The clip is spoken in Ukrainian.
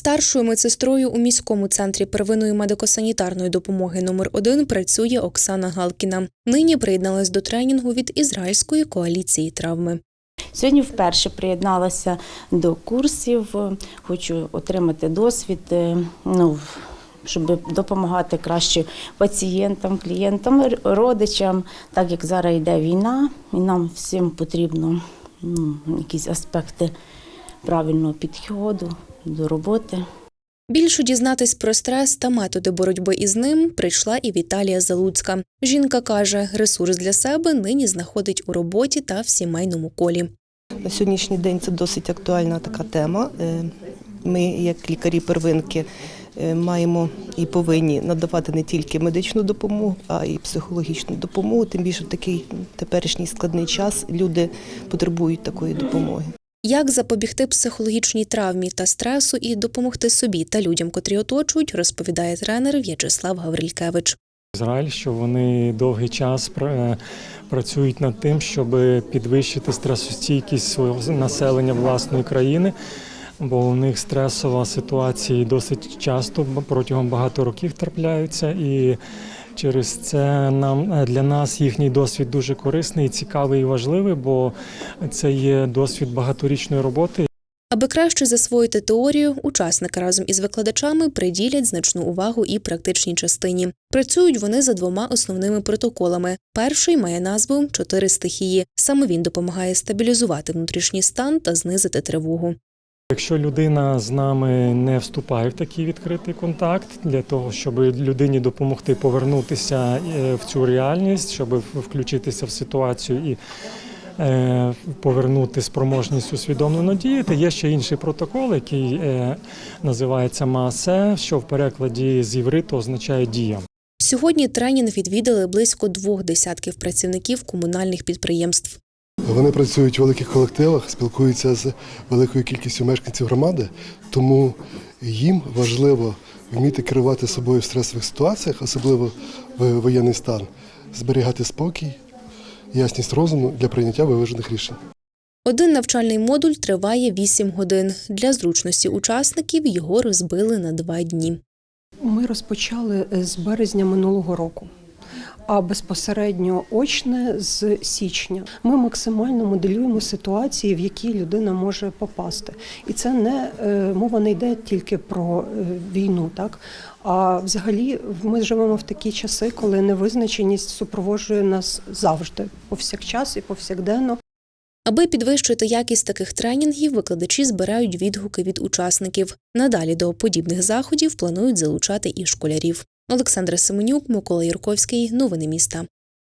Старшою медсестрою у міському центрі первинної медико-санітарної допомоги номер 1 працює Оксана Галкіна. Нині приєдналась до тренінгу від ізраїльської коаліції травми. Сьогодні вперше приєдналася до курсів. Хочу отримати досвід, е, ну, щоб допомагати краще пацієнтам, клієнтам, родичам. Так як зараз йде війна, і нам всім потрібно ну, якісь аспекти правильного підходу до роботи. Більше дізнатись про стрес та методи боротьби із ним прийшла і Віталія Залуцька. Жінка каже, ресурс для себе нині знаходить у роботі та в сімейному колі. На сьогоднішній день це досить актуальна така тема. Е, Ми, як лікарі первинки, е, маємо і повинні надавати не тільки медичну допомогу, а й психологічну допомогу. Тим більше в такий теперішній складний час люди потребують такої допомоги. Як запобігти психологічній травмі та стресу і допомогти собі та людям, котрі оточують, розповідає тренер В'ячеслав Гаврилькевич. Ізраїль, що вони довгий час працюють над тим, щоб підвищити стресостійкість свого населення власної країни, бо у них стресова ситуація досить часто протягом багато років трапляються, і через це нам для нас їхній досвід дуже корисний, цікавий і важливий, бо це є досвід багаторічної роботи. Аби краще засвоїти теорію, учасники разом із викладачами приділять значну увагу і практичній частині. Працюють вони за двома основними протоколами. Перший має назву Чотири стихії. Саме він допомагає стабілізувати внутрішній стан та знизити тривогу. Якщо людина з нами не вступає в такий відкритий контакт для того, щоб людині допомогти повернутися е, в цю реальність, щоб включитися в ситуацію і е, повернути спроможність усвідомлено діяти, є ще інший протокол, який е, називається МАСЕ, що в перекладі з євриту означає дія. Сьогодні тренінг відвідали близько двох десятків працівників комунальних підприємств. Вони працюють у великих колективах, спілкуються з великою кількістю мешканців громади, тому їм важливо вміти керувати собою в стресових ситуаціях, особливо в воєнний стан, зберігати спокій, ясність розуму для прийняття виважених рішень. Один навчальний модуль триває 8 годин. Для зручності учасників його розбили на два дні. Ми розпочали з березня минулого року, а безпосередньо очне з січня. Ми максимально моделюємо ситуації, в які людина може попасти. І це не е, мова не йде тільки про е, війну, так а взагалі ми живемо в такі часи, коли невизначеність супроводжує нас завжди, повсякчас і повсякденно. Аби підвищити якість таких тренінгів, викладачі збирають відгуки від учасників. Надалі до подібних заходів планують залучати і школярів. Олександра Семенюк, Микола Юрковський. Новини міста.